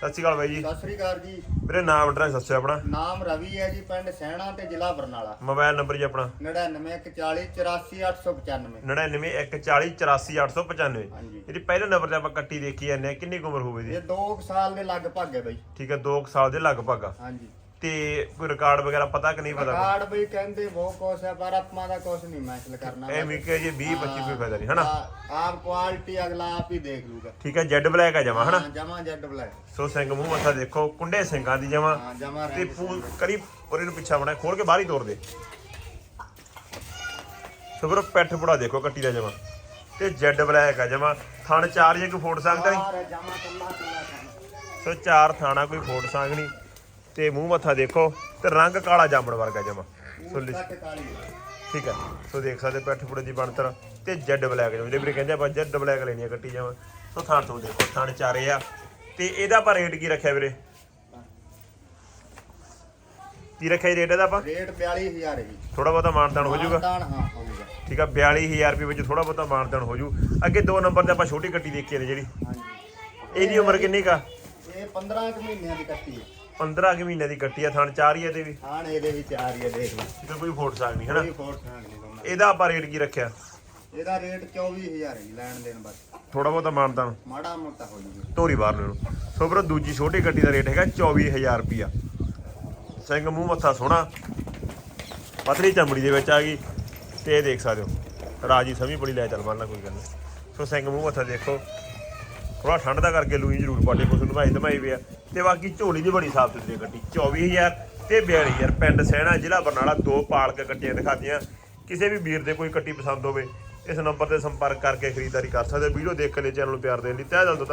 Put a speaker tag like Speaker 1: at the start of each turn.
Speaker 1: ਸਤਿ ਸ਼੍ਰੀ ਅਕਾਲ ਬਾਈ ਜੀ।
Speaker 2: ਸਤਿ ਸ੍ਰੀ ਅਕਾਲ ਜੀ।
Speaker 1: ਵੀਰੇ ਨਾਮ ਐਡਰੈਸ ਦੱਸਿਓ ਆਪਣਾ।
Speaker 2: ਨਾਮ ਰਵੀ ਹੈ ਜੀ ਪਿੰਡ ਸਹਿਣਾ ਤੇ ਜ਼ਿਲ੍ਹਾ ਬਰਨਾਲਾ।
Speaker 1: ਮੋਬਾਈਲ ਨੰਬਰ ਜੀ ਆਪਣਾ।
Speaker 2: 9914484895
Speaker 1: 9914484895
Speaker 2: ਹਾਂਜੀ।
Speaker 1: ਜਿਹੜੀ ਪਹਿਲੇ ਨੰਬਰ ਤੇ ਆਪਾਂ ਕੱਟੀ ਦੇਖੀ ਜਾਂਦੇ ਆ ਕਿੰਨੀ ਕੁ ਉਮਰ ਹੋਵੇ ਦੀ
Speaker 2: ਇਹ 2 ਸਾਲ ਦੇ ਲਗਭਗ ਹੈ ਬਈ।
Speaker 1: ਠੀਕ ਹੈ 2 ਸਾਲ ਦੇ ਲਗਭਗ ਆ।
Speaker 2: ਹਾਂਜੀ।
Speaker 1: ਤੇ ਕੋਈ ਰਿਕਾਰਡ ਵਗੈਰਾ ਪਤਾ ਕਿ ਨਹੀਂ ਪਤਾ?
Speaker 2: ਕਾਰਡ ਬਈ ਕਹਿੰਦੇ ਬਹੁਤ ਕੁਛ ਹੈ ਪਰ ਆਪਾਂ ਦਾ ਕੁਛ ਨਹੀਂ ਮੈਸਲ ਕਰਨਾ।
Speaker 1: ਇਹ ਵੀ ਕਿ ਜੀ 20 25 ਕੋਈ ਫਾਇਦਾ ਨਹੀਂ ਹਨਾ?
Speaker 2: ਆ- ਆਪ ਕੁਆਲਿਟੀ ਅਗਲਾ ਆਪ ਹੀ ਦੇਖ ਲੂਗਾ।
Speaker 1: ਠੀਕ ਹੈ ਜੈਡ ਬਲੈਕ ਆ ਜਮਾ ਹਨਾ?
Speaker 2: ਜਮਾ ਜੈਡ ਬਲੈਕ
Speaker 1: ਸੋ ਸਿੰਘ ਮੂੰਹ ਮੱਥਾ ਦੇਖੋ ਕੁੰਡੇ ਸਿੰਘਾਂ ਦੀ ਜਮਾ। ਤੇ ਪੂਲ ਕਰੀ ਉਹਦੇ ਨੂੰ ਪਿੱਛਾ ਬਣਾ ਖੋਲ ਕੇ ਬਾਹਰ ਹੀ ਤੋੜ ਦੇ। ਸੋ ਵੀਰੋ ਪੈਠ ਪੁੜਾ ਦੇਖੋ ਕੱਟੀ ਦਾ ਜਮਾ। ਤੇ ਜੈਡ ਬਲੈਕ ਆ ਜਮਾ। ਥਣ ਚਾਰ ਜੇ ਕੋਈ ਫੋਟ ਸਕਦਾ ਨਹੀਂ ਚਾਰ ਥਾਣਾ। ਕੋਈ ਫੋਟ ਸੰਗ ਨਹੀਂ ਤੇ ਮੂੰਹ ਮੱਥਾ ਦੇਖੋ ਤੇ ਰੰਗ ਕਾਲਾ ਜਾਮਣ ਵਰਗਾ ਜਮਾ। ਸੋ ਲਿ-। ਠੀਕ ਹੈ। ਸੋ ਦੇਖ ਸਕਦੇ ਪੈਠ ਪੁੜੇ ਦੀ ਬਣਤਰ ਤੇ ਜੈਡ ਬਲੈਕ ਵੀਰੇ ਕਹਿੰਦੇ ਆਪਾਂ ਜੈਡ ਬਲੈਕ ਲੈਣੀ ਆ ਕੱਟੀ ਜਾਵਾਂ ਸੋ ਥਾਣ ਤੋਂ ਦੇਖੋ ਥਾਣ ਚਾਰੇ ਆ ਤੇ ਇਹਦਾ ਆਪਾਂ ਰੇਟ ਕੀ ਰੱਖਿਆ ਵੀਰੇ? ਕੀ ਰੱਖਿਆ ਰੇਟ ਇਹਦਾ ਆਪਾਂ?
Speaker 2: ਰੇਟ 42000 ਹੈ ਜੀ।
Speaker 1: ਥੋੜਾ ਬਹੁਤਾ ਮਾਨਤਾਨ ਹੋ ਜਾਊਗਾ।
Speaker 2: ਮਾਨਤਾਨ ਹਾਂ ਹੋਊਗਾ
Speaker 1: ਠੀਕ ਆ 42000 ਰੁਪਏ ਵਿੱਚ ਥੋੜਾ ਬਹੁਤਾ ਮਾਨਤਾਨ ਹੋ ਜੂ। ਅੱਗੇ ਦੋ ਨੰਬਰ ਤੇ ਆਪਾਂ ਛੋਟੀ ਕੱਟੀ ਦੇਖੀ ਨੇ ਜਿਹੜੀ।
Speaker 2: ਹਾਂਜੀ।
Speaker 1: ਇਹਦੀ ਉਮਰ ਕਿੰਨੀ ਕਾ
Speaker 2: ਇਹ 15 ਕੁ ਮਹੀਨਿਆਂ ਦੀ ਕੱਟੀ ਹੈ।
Speaker 1: 15 ਕਿ ਮਹੀਨੇ ਦੀ ਕੱਟੀ ਆ ਥਣ ਚਾਰ ਹੀ ਆ ਵੀ।
Speaker 2: ਹਾਂ ਇਹਦੇ ਰਹੀ ਹੈ ਦੇਖ ਲਓ।
Speaker 1: ਤੇ ਕੋਈ ਫੋਟ ਸਾਗ ਨਹੀਂ ਹਨਾ?
Speaker 2: ਕੋਈ ਫੋਰਟ ਸਾਂਗ ਨਹੀਂ ਦੋਨਾਂ
Speaker 1: ਇਹਦਾ ਆਪਾਂ ਰੇਟ ਕੀ ਰੱਖਿਆ?
Speaker 2: ਇਹਦਾ ਰੇਟ 24000 ਹੈ ਲੈਣ ਦੇਣ ਬਸ।
Speaker 1: ਥੋੜਾ ਬਹੁਤਾ ਮਾਨਤਾਨ
Speaker 2: ਮਾੜਾ ਮੋਟਾ ਹੋ ਜੂਗਾ
Speaker 1: ਧੋਰੀ ਬਾਹਰ ਨੂੰ ਸੋ ਵੀਰੋ ਦੂਜੀ ਛੋਟੀ ਗੱਡੀ ਦਾ ਰੇਟ ਹੈਗਾ 24000 ਰੁਪਿਆ ਸਿੰਘ ਮੂੰਹ ਮੱਥਾ ਸੋਹਣਾ। ਪਤਲੀ ਚਮੜੀ ਦੇ ਵਿੱਚ ਆ ਗਈ। ਤੇ ਇਹ ਦੇਖ ਸਕਦੇ ਹੋ। ਰਾਜੀ ਸਮੀ ਬੜੀ ਲੈ ਚੱਲ ਲਾ ਕੋਈ ਗੱਲ ਨਹੀਂ। ਸੋ ਸਿੰਘ ਮੂੰਹ ਮੱਥਾ ਦੇਖੋ। ਥੋੜਾ ਠੰਡ ਦਾ ਕਰਕੇ ਲੂਈ ਜ਼ਰੂਰ ਪਾਟੇ ਕੁਛ ਨੂੰ ਭਾਈ ਧਮਾਈ ਪਿਆ ਤੇ ਬਾਕੀ ਝੋਲੀ ਦੀ ਬੜੀ ਸਾਫ਼ ਸੁਥਰੀ ਗੱਡੀ 24000 ਤੇ 42000 ਪਿੰਡ ਸਹਿਣਾ ਜ਼ਿਲ੍ਹਾ ਬਰਨਾਲਾ, ਦੋ ਪਾਲਕ ਕੱਟੀਆਂ ਦਿਖਾਤੀਆਂ। ਕਿਸੇ ਵੀ ਵੀਰ ਦੇ ਕੋਈ ਕੱਟੀ ਪਸੰਦ ਹੋਵੇ, ਇਸ ਨੰਬਰ ਤੇ ਸੰਪਰਕ ਕਰਕੇ ਖਰੀਦਦਾਰੀ ਕਰ ਸਕਦੇ ਹੋ। ਵੀਡੀਓ ਦੇਖ ਕੇ ਚੈਨਲ ਨੂੰ ਪਿਆਰ ਦੇਣ ਲਈ ਤਹਿ ਦਿਲ ਤੋਂ